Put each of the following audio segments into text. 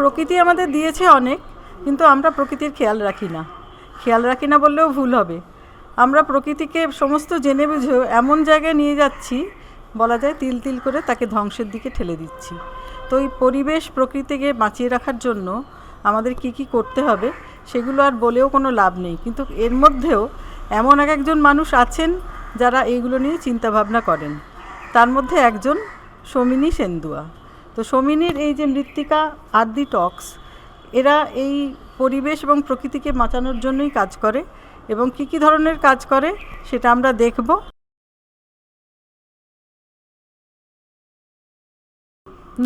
প্রকৃতি আমাদের দিয়েছে অনেক, কিন্তু আমরা প্রকৃতির খেয়াল রাখি না। খেয়াল রাখি না বললেও ভুল হবে। আমরা প্রকৃতিকে সমস্ত জেনে বুঝে এমন জায়গায় নিয়ে যাচ্ছি, বলা যায় তিল তিল করে তাকে ধ্বংসের দিকে ঠেলে দিচ্ছি। তো এই পরিবেশ প্রকৃতিকে বাঁচিয়ে রাখার জন্য আমাদের কি কি করতে হবে, সেগুলো আর বলেও কোনো লাভ নেই। কিন্তু এর মধ্যেও এমন এক একজন মানুষ আছেন যারা এইগুলো নিয়ে চিন্তাভাবনা করেন। তার মধ্যে একজন সমিনী সেন্দুয়া। তো সমিনীর এই যে মৃত্তিকা আদি টক্স, এরা এই পরিবেশ এবং প্রকৃতিকে বাঁচানোর জন্যই কাজ করে এবং কি কি ধরনের কাজ করে সেটা আমরা দেখব।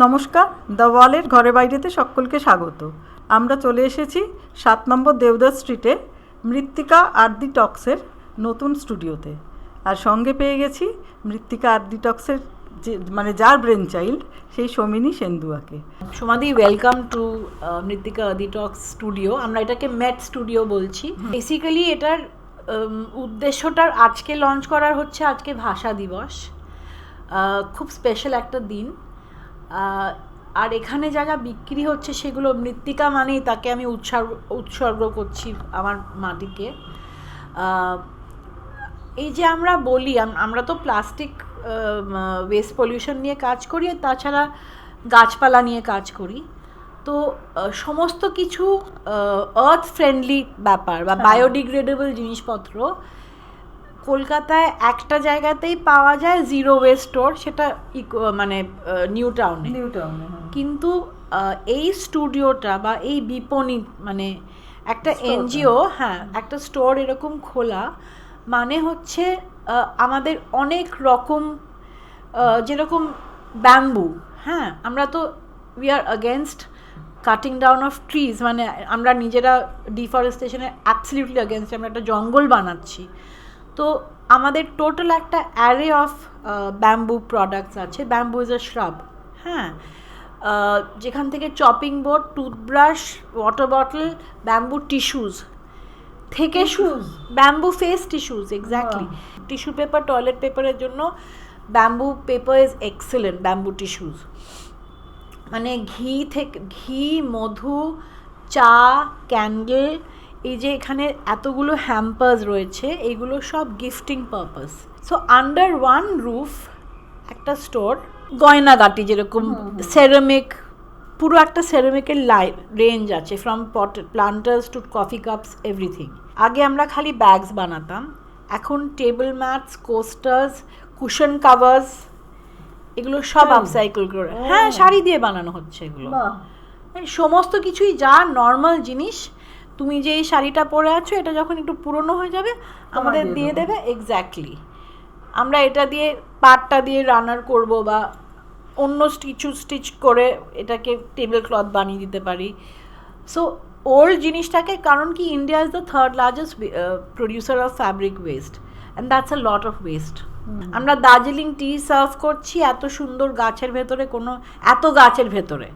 নমস্কার, দ্য ওয়ালের ঘরে বাইরেতে সকলকে স্বাগত। আমরা চলে এসেছি সাত নম্বর দেবদাস স্ট্রিটে, মৃত্তিকা আরদি টক্সের নতুন স্টুডিওতে। আর সঙ্গে পেয়ে গেছি মৃত্তিকা আরদি টক্সের যে মানে যার ব্রেন চাইল্ড সেই সমিনী সেন্দুয়াকে। সমাধি welcome to Mrittika detox studio আমরা এটাকে মেট স্টুডিও বলছি। বেসিক্যালি এটার উদ্দেশ্যটার আজকে লঞ্চ করার হচ্ছে আজকে ভাষা দিবস। খুব স্পেশাল একটা দিন। আর এখানে যা যা বিক্রি হচ্ছে সেগুলো মৃত্তিকা মানেই তাকে আমি উৎসর্গ উৎসর্গ করছি আমার মাটিকে। এই যে আমরা বলি আমরা তো প্লাস্টিক ওয়েস্ট পলিউশন নিয়ে কাজ করি আর তাছাড়া গাছপালা নিয়ে কাজ করি। তো সমস্ত কিছু আর্থ ফ্রেন্ডলি ব্যাপার বা হ্যাঁ। বায়োডিগ্রেডেবল জিনিসপত্র কলকাতায় একটা জায়গাতেই পাওয়া যায় জিরো ওয়েস্ট স্টোর সেটা ইকো- মানে নিউ টাউনে নিউ টাউনে কিন্তু এই স্টুডিওটা বা এই বিপণী মানে একটা এনজিও হ্যাঁ একটা স্টোর এরকম খোলা মানে হচ্ছে আমাদের অনেক রকম যেরকম ব্যাম্বু হ্যাঁ? আমরা তো we are against cutting down of trees মানে আমরা নিজেরা ডিফরেস্টেশনের অ্যাবসলিউটলি অ্যাগেনস্ট আমরা একটা জঙ্গল বানাচ্ছি। তো আমাদের টোটাল একটা অ্যারে অফ ব্যাম্বু প্রোডাক্টস আছে। ব্যাম্বু ইজ আ শ্রাব হ্যাঁ? যেখান থেকে chopping board toothbrush water bottle bamboo tissues থেকে Tissues? Bamboo face tissues exactly tissue paper toilet পেপারের জন্য bamboo paper is excellent bamboo tissues মানে ঘি থেকে ঘি মধু চা ক্যান্ডেল এই যে এখানে এতগুলো হ্যাম্পার্স রয়েছে এইগুলো সব gifting purpose so under one roof একটা স্টোর গয়নাগাটি যেরকম সেরামিক পুরো একটা সেরামিকের লাই রেঞ্জ আছে from pot planters to coffee cups everything আগে আমরা খালি ব্যাগস বানাতাম এখন table mats coasters cushion covers এগুলো সব? আপসাইকেল করে হ্যাঁ শাড়ি দিয়ে বানানো হচ্ছে এগুলো। এই সমস্ত কিছুই যা নর্মাল জিনিস তুমি যে এই শাড়িটা পরে আছো এটা যখন একটু পুরনো হয়ে যাবে আমাদের দিয়ে দিয়ে দেবে। এক্স্যাক্টলি আমরা এটা দিয়ে পাটটা দিয়ে রানার করব বা অন্য স্টিচু স্টিচ করে এটাকে টেবিল ক্লথ বানিয়ে দিতে পারি। সো ওল্ড জিনিসটাকে কারণ কি India is the third largest producer of fabric waste and that's a lot of waste আমরা দার্জিলিং টি সার্ভ করছি এত সুন্দর গাছের ভেতরে কোনো এত গাছের ভেতরে।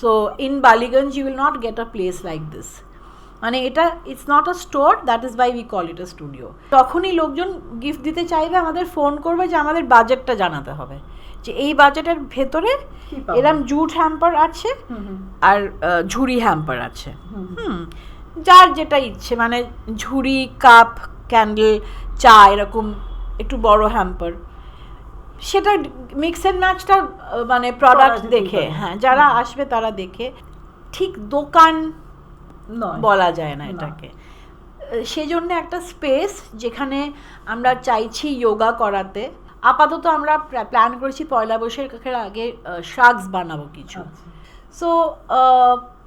So in Ballygunge you will not get a place like this মানে এটা it's not a store that is by we call it a studio তখনই লোকজন গিফট দিতে চাইবে আমাদের ফোন করবে যে আমাদের বাজেটটা জানাতে হবে। যে এই বাজেটের ভেতরে এরম জুট হ্যাম্পার আছে আর ঝুড়ি হ্যাম্পার আছে। হুম। যার যেটা ইচ্ছে মানে ঝুড়ি কাপ ক্যান্ডেল চা এরকম একটু বড় হ্যাম্পার সেটা মিক্স অ্যান্ড ম্যাচটা মানে প্রোডাক্ট দেখে হ্যাঁ যারা আসবে তারা দেখে। ঠিক দোকান বলা যায় না না। এটাকে। সেজন্য একটা স্পেস যেখানে আমরা চাইছি যোগা করাতে। আপাতত আমরা প্ল্যান করেছি পয়লা বৈশাখের আগে শাকস বানাবো কিছু। So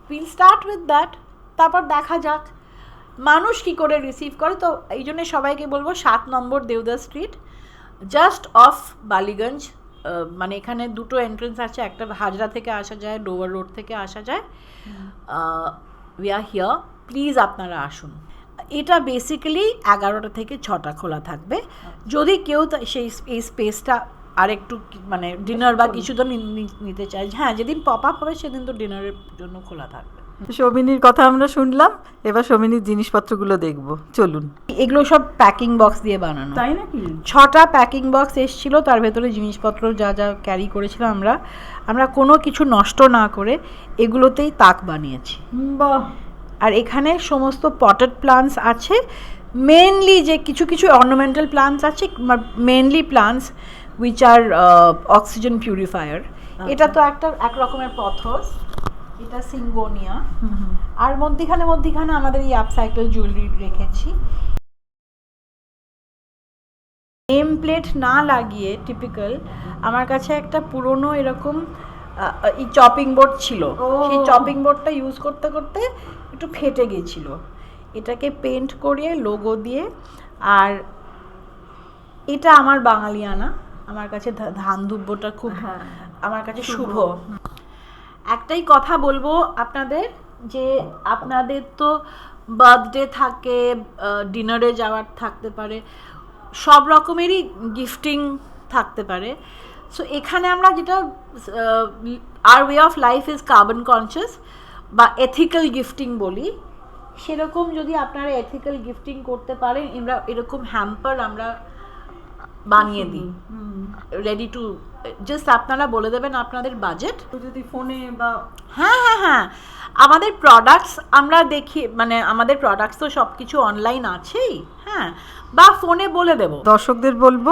will start with that তারপর দেখা যাক। মানুষ কি করে রিসিভ করে? তো এই জন্য সবাইকে বলব সাত নম্বর দেওদা স্ট্রিট জাস্ট অফ বালিগঞ্জ মানে এখানে দুটো এন্ট্রেন্স আছে একটা হাজরা থেকে আসা যায় ডোভার রোড থেকে আসা যায়। উই আর হিয়ার প্লিজ আপনারা আসুন। এটা বেসিক্যালি এগারোটা থেকে ছটা খোলা থাকবে। যদি কেউ সেই এই স্পেসটা আর একটু মানে ডিনার বা কিছু তো নিতে চাই হ্যাঁ যেদিন পপ আপ হবে সেদিন তো ডিনারের জন্য খোলা থাকবে। সৌমিনীর কথা আমরা শুনলাম এবার সৌমিনীর জিনিসপত্রগুলো দেখব চলুন। এগুলো সব প্যাকিং বক্স দিয়ে বানানো। তাই নাকি? ছটা প্যাকিং বক্স এসেছিল তার ভেতরে জিনিসপত্র যা যা ক্যারি করেছিলাম আমরা আমরা কোনো কিছু নষ্ট না করে এগুলোতেই তাক বানিয়েছি। বাহ! আর এখানে সমস্ত পটেড প্লান্টস আছে মেনলি যে কিছু কিছু অর্নামেন্টাল প্লান্টস আছে mainly plants which are oxygen purifier এটা তো একটা এক রকমের পথস এটা সিঙ্গোনিয়া। আর মধ্যিখানে মধ্যিখানে আমাদের এই আপসাইকেল জুয়েলারি রেখেছি। নেম প্লেট না লাগিয়ে টিপিক্যাল আমার কাছে একটা পুরনো এরকম এই চপিং বোর্ড ছিল। সেই চপিং বোর্ডটা ইউজ করতে করতে একটু ফেটে গেছিল। এটাকে পেন্ট করিয়ে লোগো দিয়ে আর এটা আমার বাঙালিয়ানা আমার কাছে ধান দুব্বটা খুব হ্যাঁ। আমার কাছে শুভ। একটাই কথা বলব আপনাদের যে আপনাদের তো বার্থডে থাকে ডিনারে যাওয়ার থাকতে পারে সব রকমেরই গিফটিং থাকতে পারে। সো এখানে আমরা যেটা are way of life is carbon conscious বা এথিক্যাল গিফটিং বলি সেরকম যদি আপনারা এথিক্যাল গিফটিং করতে পারেন আমরা এরকম হ্যাম্পার আমরা বানিয়ে দিই। রেডি টু জাস্ট আপনারা বলে দেবেন আপনাদের বাজেট যদি ফোনে বা হ্যাঁ হ্যাঁ হ্যাঁ। আমাদের প্রোডাক্টস আমরা দেখি মানে আমাদের প্রোডাক্টস তো সব কিছু অনলাইন আছেই হ্যাঁ। বা ফোনে বলে দেব। দর্শকদের বলব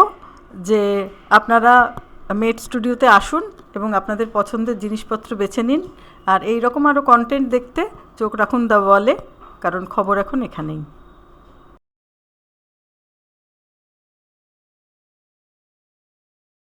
যে আপনারা মেড স্টুডিওতে আসুন এবং আপনাদের পছন্দের জিনিসপত্র বেছে নিন। আর এই রকম আরও কন্টেন্ট দেখতে চোখ রাখুন দা বলে কারণ খবর এখন এখানেই।